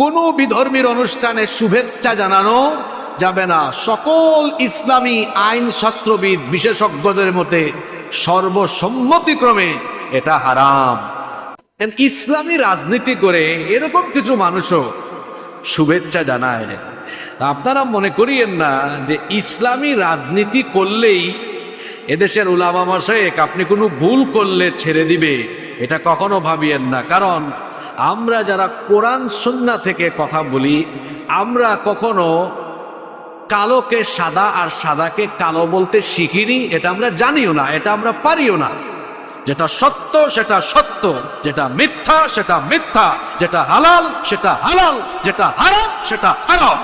কোনো বিধর্মীর অনুষ্ঠানে শুভেচ্ছা জানানো যাবে না। সকল ইসলামী আইন শাস্ত্রবিদ বিশেষজ্ঞদের মতে সর্বসম্মতিক্রমে এটা হারাম। ইসলামী রাজনীতি করে এরকম কিছু মানুষও শুভেচ্ছা জানায়। আপনারা মনে করিয়েন না যে ইসলামী রাজনীতি করলেই এদেশের উলামা মাসায়েক আপনি কোনো ভুল করলে ছেড়ে দিবে, এটা কখনো ভাবিয়েন না। কারণ আমরা যারা কোরআন সুন্না থেকে কথা বলি, আমরা কখনো কালোকে সাদা আর সাদাকে কালো বলতে শিখিনি, এটা আমরা জানিও না, এটা আমরা পারিও না। যেটা সত্য, সেটা সত্য, যেটা মিথ্যা, সেটা মিথ্যা, যেটা হালাল, সেটা হালাল, যেটা হারাম, সেটা হারাম।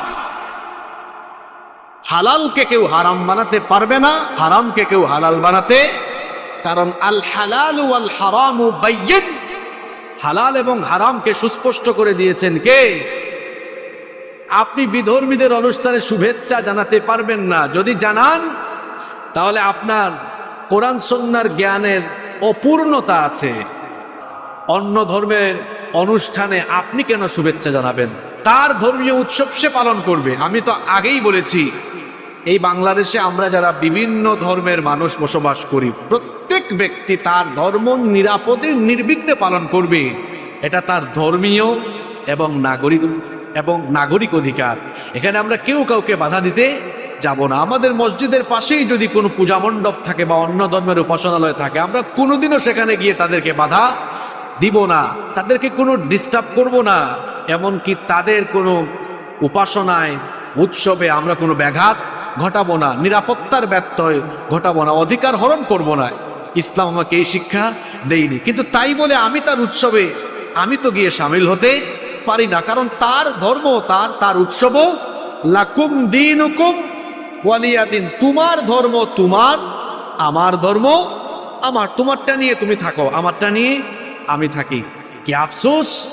হালালকে কেউ হারাম বানাতে পারবে না, হারামকে কেউ হালাল বানাতে। কারণ আল হালাল ওয়াল হারামু হালাল এবং হারামকে সুস্পষ্ট করে দিয়েছেন কে? আপনি বিধর্মীদের অনুষ্ঠানে শুভেচ্ছা জানাতে পারবেন না। যদি জানান, তাহলে আপনার কোরআন সন্ন্যার জ্ঞানের অপূর্ণতা আছে। অন্য ধর্মের অনুষ্ঠানে আপনি কেন শুভেচ্ছা জানাবেন? তার ধর্মীয় উৎসব সে পালন করবে। আমি তো আগেই বলেছি, এই বাংলাদেশে আমরা যারা বিভিন্ন ধর্মের মানুষ বসবাস করি প্রত্যেক ব্যক্তি তার ধর্ম নিরাপদে, নির্বিঘ্নে পালন করবে। এটা তার ধর্মীয় এবং নাগরিক এবং নাগরিক অধিকার। এখানে আমরা কেউ কাউকে বাধা দিতে যাব না। আমাদের মসজিদের পাশেই যদি কোনো পূজা মণ্ডপ থাকে বা অন্য ধর্মের উপাসনালয় থাকে, আমরা কোনোদিনও সেখানে গিয়ে তাদেরকে বাধা দিব না। তাদেরকে কোনো ডিস্টার্ব করব না। এমনকি তাদের কোনো উপাসনায়, উৎসবে আমরা কোনো ব্যাঘাত ঘটাবো না। নিরাপত্তার ব্যত্যয় ঘটাবো না। অধিকার হরণ করব না। ইসলাম আমাকে এই শিক্ষা দেয়নি। কিন্তু তাই বলে আমি তার উৎসবে, আমি তো গিয়ে সামিল হতে পারি না, কারণ তার ধর্ম, তার তার উৎসব লাকুম দিন হুকুম ওয়ালিয়াদিন। তোমার ধর্ম তোমার, আমার ধর্ম আমার। তোমারটা নিয়ে তুমি থাকো, আমারটা নিয়ে আমি থাকি। কি আফসোস?